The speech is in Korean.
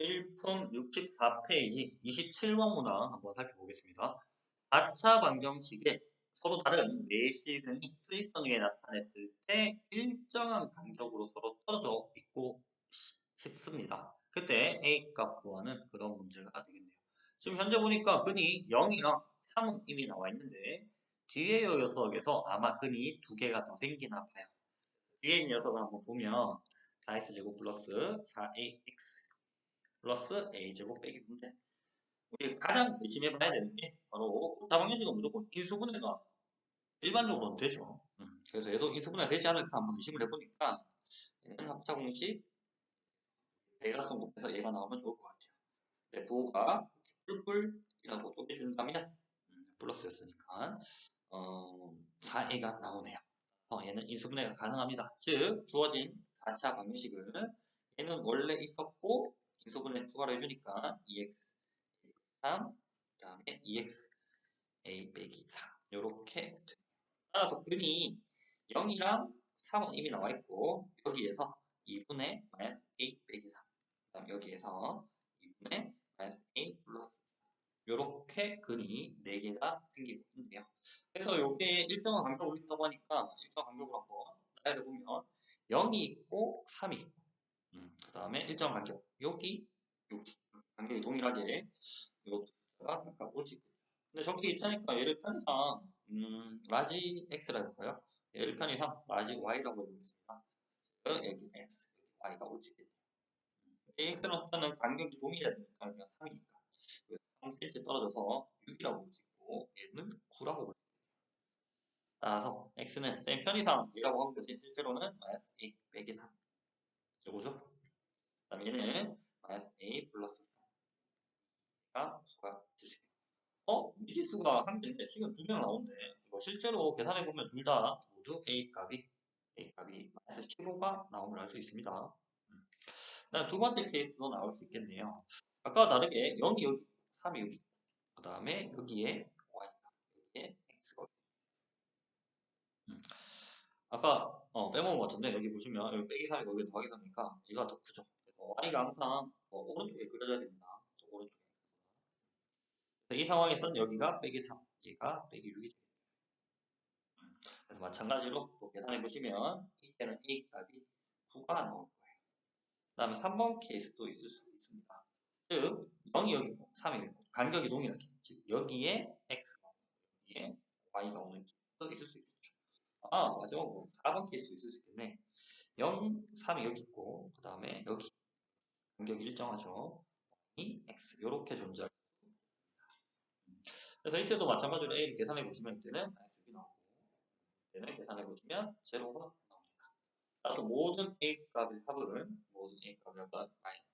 1품 64페이지 27번 문항 한번 살펴보겠습니다. 4차 방정식에 서로 다른 내시근이 수직선 위에 나타냈을 때 일정한 간격으로 서로 떨어져 있고 시- 싶습니다. 그때 A 값 구하는 그런 문제가 되겠네요. 지금 현재 보니까 근이 0이랑 3은 이미 나와 있는데 뒤에 이 녀석에서 아마 근이 두 개가 더 생기나 봐요. 뒤에 녀석을 한번 보면 4x제곱 플러스 4ax 플러스 a제곱 빼기 분대. 우리 가장 의심해 봐야 되는 게 바로 다방정식은 무조건 인수분해가 일반적으로는 되죠. 음, 그래서 얘도 인수분해가 되지 않을까 한번 의심을 해보니까 얘는 합차 공식 대각선 곱해서 얘가 나오면 좋을 것 같아요. 네, 부호가 뿔뿔이라고 쪼개준다면 음, 플러스였으니까 어, 4a가 나오네요. 어, 얘는 인수분해가 가능합니다. 즉 주어진 4차 방정식은 얘는 원래 있었고 분해 추가로 해주니까 2x 3, 그 다음에 2x a 빼기 4 이렇게 따라서 근이 0이랑 3은 이미 나와 있고 여기에서 2분의 마이너스 a 빼기 3 그다음 여기에서 2분의 마이너스 a 플러스 이렇게 근이 4개가 생기고 있는데요. 그래서 이게 일정한 간격으로 있다고 하니까 일정한 간격으로 한번 나열해 보면 0이 있고 3이 있고 그 다음에 일정한 간격 여기 여기 간격이 동일하게 이것가 각각 올수 있고 근데 저기 있자니까 얘를 편의상 음, 라지 x라 해볼까요? 얘를 편의상 라지 y라고 해보겠습니다. 즉 여기 x, y가 올수 있겠네요. ax라는 숫자는 간격이 동일해야 되니까 여기가 3이니까 3cm 떨어져서 6이라고 볼 수 있고 얘는 9라고 볼수 있고 따라서 x는 쌤 편의상 이라고 하고 있지 실제로는 마이너스 a 빼기 3 이거죠? 그 다음에 얘는 마이너스 a 플러스 3가 수가 있겠고 어? 미지수가 한 개인데 지금 두 개가 나오는데 이거 실제로 계산해 보면 둘 다 모두 a 값이 a 값이 마이너스 15가 나옴을 알 수 있습니다. 음. 두 번째 케이스도 나올 수 있겠네요. 아까와 다르게 0이 여기 3이 여기 그 다음에 여기에 y가 여기에 x가 음. 아까 어, 빼먹은 것 같은데 여기 보시면 여기 빼기 3이 여기 더하기 3이니까 얘가 더 크죠. y가 항상 어, 오른쪽에 그려져야 됩니다. 또 오른쪽에. 이 상황에서는 여기가 빼기 3, 얘가 빼기 6이 되겠죠. 음. 그래서 마찬가지로 또 계산해 보시면 이때는 a 값이 9가 나올 거예요. 그 다음에 3번 케이스도 있을 수 있습니다. 즉 0이 여기 있고 3이 여기 있고 간격이 동일하게 즉 여기에 x가 여기에 y가 오는 케이스도 있을 수 있겠죠. 아 마지막으로 4번 케이스 있을 수 있겠네. 0, 3이 여기 있고 그 다음에 여기 간격이 일정하죠. y, x 이렇게 존재할. 그래서 이때도 마찬가지로 a를 계산해 보시면 이때는 마이너스 6이 나오고 이때는 계산해 보시면 제로가 나옵니다. 따라서 모든 a 값의 합은 모든 a 값의 합은 마이너스 12가